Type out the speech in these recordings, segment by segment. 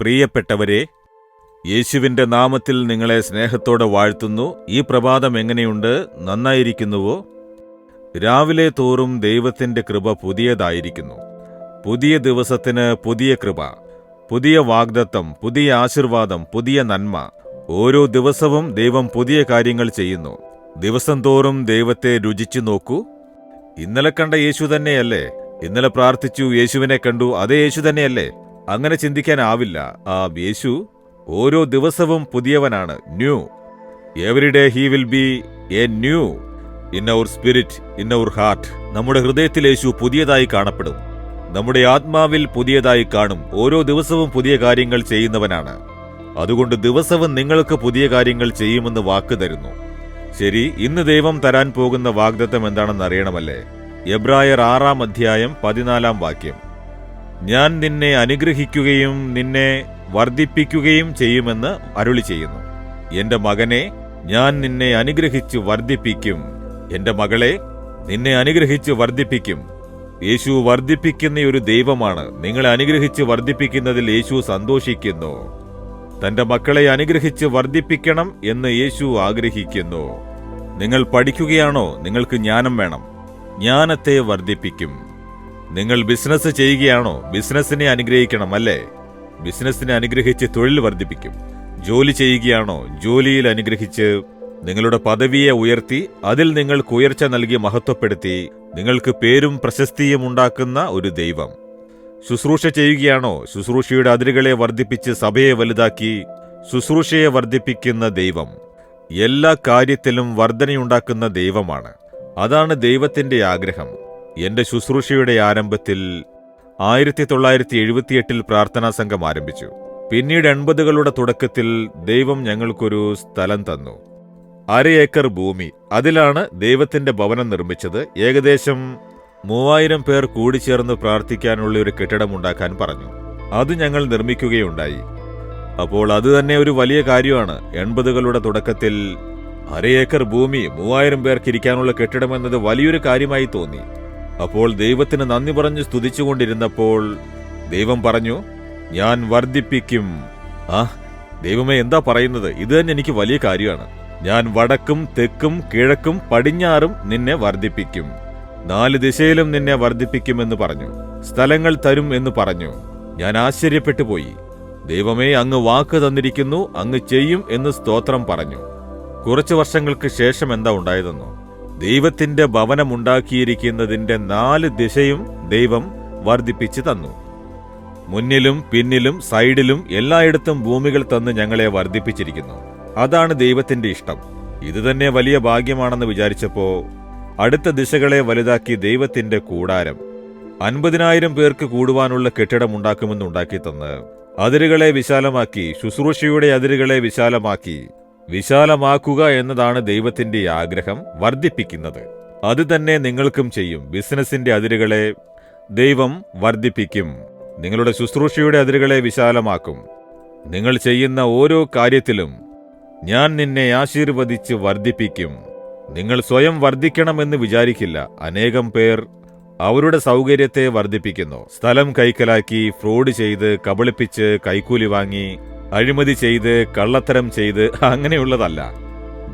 പ്രിയപ്പെട്ടവരെ യേശുവിന്റെ നാമത്തിൽ നിങ്ങളെ സ്നേഹത്തോടെ വാഴ്ത്തുന്നു. ഈ പ്രഭാതം എങ്ങനെയുണ്ട്? നന്നായിരിക്കുന്നുവോ? രാവിലെ തോറും ദൈവത്തിന്റെ കൃപ പുതിയതായിരിക്കുന്നു. പുതിയ ദിവസത്തിന് പുതിയ കൃപ പുതിയ വാഗ്ദത്തം പുതിയ ആശീർവാദം പുതിയ നന്മ. ഓരോ ദിവസവും ദൈവം പുതിയ കാര്യങ്ങൾ ചെയ്യുന്നു. ദിവസം തോറും ദൈവത്തെ രുചിച്ചു നോക്കൂ. ഇന്നലെ കണ്ട യേശു തന്നെയല്ലേ? ഇന്നലെ പ്രാർത്ഥിച്ചു യേശുവിനെ കണ്ടു. അതേ യേശു തന്നെയല്ലേ? അങ്ങനെ ചിന്തിക്കാനാവില്ല. ആ യേശു ഓരോ ദിവസവും പുതിയവനാണ് new. Every day he will be a new in our spirit in our heart. നമ്മുടെ ഹൃദയത്തിൽ യേശു പുതിയതായി കാണപ്പെടും. നമ്മുടെ ആത്മാവിൽ പുതിയതായി കാണും. ഓരോ ദിവസവും പുതിയ കാര്യങ്ങൾ ചെയ്യുന്നവനാണ്. അതുകൊണ്ട് ദിവസവും നിങ്ങൾക്ക് പുതിയ കാര്യങ്ങൾ ചെയ്യുമെന്ന് വാക്ക് തരുന്നു. ശരി ഇന്ന് ദൈവം തരാൻ പോകുന്ന വാഗ്ദത്തം എന്താണെന്ന് അറിയണമല്ലേ? എബ്രായർ ആറാം അധ്യായം പതിനാലാം വാക്യം. ഞാൻ നിന്നെ അനുഗ്രഹിക്കുകയും നിന്നെ വർദ്ധിപ്പിക്കുകയും ചെയ്യുമെന്ന് അരുളി ചെയ്യുന്നു. എന്റെ മകനെ ഞാൻ നിന്നെ അനുഗ്രഹിച്ച് വർദ്ധിപ്പിക്കും. എന്റെ മകളെ നിന്നെ അനുഗ്രഹിച്ച് വർദ്ധിപ്പിക്കും. യേശു വർദ്ധിപ്പിക്കുന്ന ഒരു ദൈവമാണ്. നിങ്ങളെ അനുഗ്രഹിച്ച് വർദ്ധിപ്പിക്കുന്നതിൽ യേശു സന്തോഷിക്കുന്നു. തന്റെ മക്കളെ അനുഗ്രഹിച്ച് വർദ്ധിപ്പിക്കണം എന്ന് യേശു ആഗ്രഹിക്കുന്നു. നിങ്ങൾ പഠിക്കുകയാണോ? നിങ്ങൾക്ക് ജ്ഞാനം വേണം. ജ്ഞാനത്തെ വർദ്ധിപ്പിക്കും. നിങ്ങൾ ബിസിനസ് ചെയ്യുകയാണോ? ബിസിനസ്സിനെ അനുഗ്രഹിക്കണം അല്ലേ? ബിസിനസ്സിനെ അനുഗ്രഹിച്ച് തൊഴിൽ വർദ്ധിപ്പിക്കും. ജോലി ചെയ്യുകയാണോ? ജോലിയിൽ അനുഗ്രഹിച്ച് നിങ്ങളുടെ പദവിയെ ഉയർത്തി അതിൽ നിങ്ങൾക്ക് ഉയർച്ച നൽകി മഹത്വപ്പെടുത്തി നിങ്ങൾക്ക് പേരും പ്രശസ്തിയും ഉണ്ടാക്കുന്ന ഒരു ദൈവം. ശുശ്രൂഷ ചെയ്യുകയാണോ? ശുശ്രൂഷയുടെ അതിരുകളെ വർദ്ധിപ്പിച്ച് സഭയെ വലുതാക്കി ശുശ്രൂഷയെ വർദ്ധിപ്പിക്കുന്ന ദൈവം. എല്ലാ കാര്യത്തിലും വർധനയുണ്ടാക്കുന്ന ദൈവമാണ്. അതാണ് ദൈവത്തിന്റെ ആഗ്രഹം. എന്റെ ശുശ്രൂഷയുടെ ആരംഭത്തിൽ ആയിരത്തി തൊള്ളായിരത്തി എഴുപത്തിയെട്ടിൽ പ്രാർത്ഥനാ സംഘം ആരംഭിച്ചു. പിന്നീട് എൺപതുകളുടെ തുടക്കത്തിൽ ദൈവം ഞങ്ങൾക്കൊരു സ്ഥലം തന്നു. അര ഏക്കർ ഭൂമി. അതിലാണ് ദൈവത്തിന്റെ ഭവനം നിർമ്മിച്ചത്. ഏകദേശം മൂവായിരം പേർ കൂടിച്ചേർന്ന് പ്രാർത്ഥിക്കാനുള്ള ഒരു കെട്ടിടം ഉണ്ടാക്കാൻ പറഞ്ഞു. അത് ഞങ്ങൾ നിർമ്മിക്കുകയുണ്ടായി. അപ്പോൾ അത് തന്നെ ഒരു വലിയ കാര്യമാണ്. എൺപതുകളുടെ തുടക്കത്തിൽ അര ഏക്കർ ഭൂമി മൂവായിരം പേർക്ക് ഇരിക്കാനുള്ള കെട്ടിടം എന്നത് വലിയൊരു കാര്യമായി തോന്നി. അപ്പോൾ ദൈവത്തിന് നന്ദി പറഞ്ഞു സ്തുതിച്ചുകൊണ്ടിരുന്നപ്പോൾ ദൈവം പറഞ്ഞു ഞാൻ വർദ്ധിപ്പിക്കും. ആ ദൈവമേ എന്താ പറയുന്നത്? ഇത് തന്നെ എനിക്ക് വലിയ കാര്യമാണ്. ഞാൻ വടക്കും തെക്കും കിഴക്കും പടിഞ്ഞാറും നിന്നെ വർദ്ധിപ്പിക്കും. നാല് ദിശയിലും നിന്നെ വർദ്ധിപ്പിക്കുമെന്ന് പറഞ്ഞു. സ്ഥലങ്ങൾ തരും എന്ന് പറഞ്ഞു. ഞാൻ ആശ്ചര്യപ്പെട്ടു പോയി. ദൈവമേ അങ്ങ് വാക്ക് തന്നിരിക്കുന്നു അങ്ങ് ചെയ്യും എന്ന് സ്തോത്രം പറഞ്ഞു. കുറച്ചു വർഷങ്ങൾക്ക് ശേഷം എന്താ ഉണ്ടായതെന്നോ? ദൈവത്തിന്റെ ഭവനമുണ്ടാക്കിയിരിക്കുന്നതിന്റെ നാല് ദിശയും ദൈവം വർദ്ധിപ്പിച്ചു തന്നു. മുന്നിലും പിന്നിലും സൈഡിലും എല്ലായിടത്തും ഭൂമികൾ തന്ന് ഞങ്ങളെ വർദ്ധിപ്പിച്ചിരിക്കുന്നു. അതാണ് ദൈവത്തിന്റെ ഇഷ്ടം. ഇതുതന്നെ വലിയ ഭാഗ്യമാണെന്ന് വിചാരിച്ചപ്പോ അടുത്ത ദിശകളെ വലുതാക്കി ദൈവത്തിന്റെ കൂടാരം. അൻപതിനായിരം പേർക്ക് കൂടുവാനുള്ള കെട്ടിടം ഉണ്ടാക്കുമെന്ന് ഉണ്ടാക്കി തന്ന്. അതിരുകളെ വിശാലമാക്കി ശുശ്രൂഷയുടെ അതിരുകളെ വിശാലമാക്കി വിശാലമാക്കുക എന്നതാണ് ദൈവത്തിന്റെ ആഗ്രഹം വർദ്ധിപ്പിക്കുന്നത്. അത് തന്നെ നിങ്ങൾക്കും ചെയ്യും. ബിസിനസിന്റെ അതിരുകളെ ദൈവം വർദ്ധിപ്പിക്കും. നിങ്ങളുടെ ശുശ്രൂഷയുടെ അതിരുകളെ വിശാലമാക്കും. നിങ്ങൾ ചെയ്യുന്ന ഓരോ കാര്യത്തിലും ഞാൻ നിന്നെ ആശീർവദിച്ച് വർദ്ധിപ്പിക്കും. നിങ്ങൾ സ്വയം വർദ്ധിക്കണമെന്ന് വിചാരിക്കില്ല. അനേകം പേർ അവരുടെ സൗകര്യത്തെ വർദ്ധിപ്പിക്കുന്നു. സ്ഥലം കൈക്കലാക്കി ഫ്രോഡ് ചെയ്ത് കബളിപ്പിച്ച് കൈക്കൂലി വാങ്ങി അഴിമതി ചെയ്ത് കള്ളത്തരം ചെയ്ത് അങ്ങനെയുള്ളതല്ല.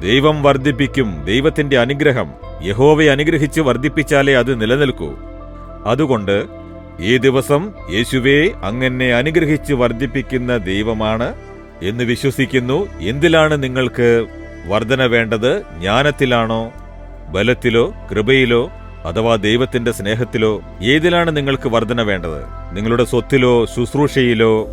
ദൈവം വർദ്ധിപ്പിക്കും ദൈവത്തിന്റെ അനുഗ്രഹം. യഹോവയെ അനുഗ്രഹിച്ച് വർദ്ധിപ്പിച്ചാലേ അത് നിലനിൽക്കൂ. അതുകൊണ്ട് ഈ ദിവസം യേശുവേ അങ്ങനെ അനുഗ്രഹിച്ച് വർദ്ധിപ്പിക്കുന്ന ദൈവമാണ് എന്ന് വിശ്വസിക്കുന്നു. എന്തിലാണ് നിങ്ങൾക്ക് വർധന വേണ്ടത്? ജ്ഞാനത്തിലാണോ? ബലത്തിലോ? കൃപയിലോ? അഥവാ ദൈവത്തിന്റെ സ്നേഹത്തിലോ? ഏതിലാണ് നിങ്ങൾക്ക് വർധന വേണ്ടത്? നിങ്ങളുടെ സ്വത്തിലോ ശുശ്രൂഷയിലോ?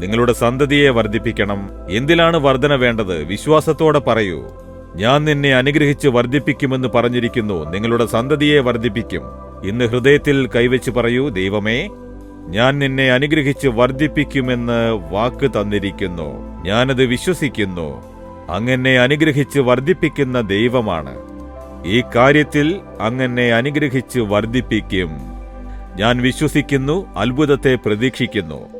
നിങ്ങളുടെ സന്തതിയെ വർദ്ധിപ്പിക്കണം. എന്തിലാണ് വർധന വേണ്ടത്? വിശ്വാസത്തോടെ പറയൂ. ഞാൻ നിന്നെ അനുഗ്രഹിച്ച് വർദ്ധിപ്പിക്കുമെന്ന് പറഞ്ഞിരിക്കുന്നു. നിങ്ങളുടെ സന്തതിയെ വർദ്ധിപ്പിക്കും. ഇന്ന് ഹൃദയത്തിൽ കൈവച്ച് പറയൂ ദൈവമേ ഞാൻ നിന്നെ അനുഗ്രഹിച്ച് വർദ്ധിപ്പിക്കുമെന്ന് വാക്ക് തന്നിരിക്കുന്നു. ഞാനത് വിശ്വസിക്കുന്നു. അങ്ങനെ അനുഗ്രഹിച്ച് വർദ്ധിപ്പിക്കുന്ന ദൈവമാണ്. ഈ കാര്യത്തിൽ അങ്ങനെ അനുഗ്രഹിച്ച് വർദ്ധിപ്പിക്കും. ഞാൻ വിശ്വസിക്കുന്നു അത്ഭുതത്തെ പ്രതീക്ഷിക്കുന്നു.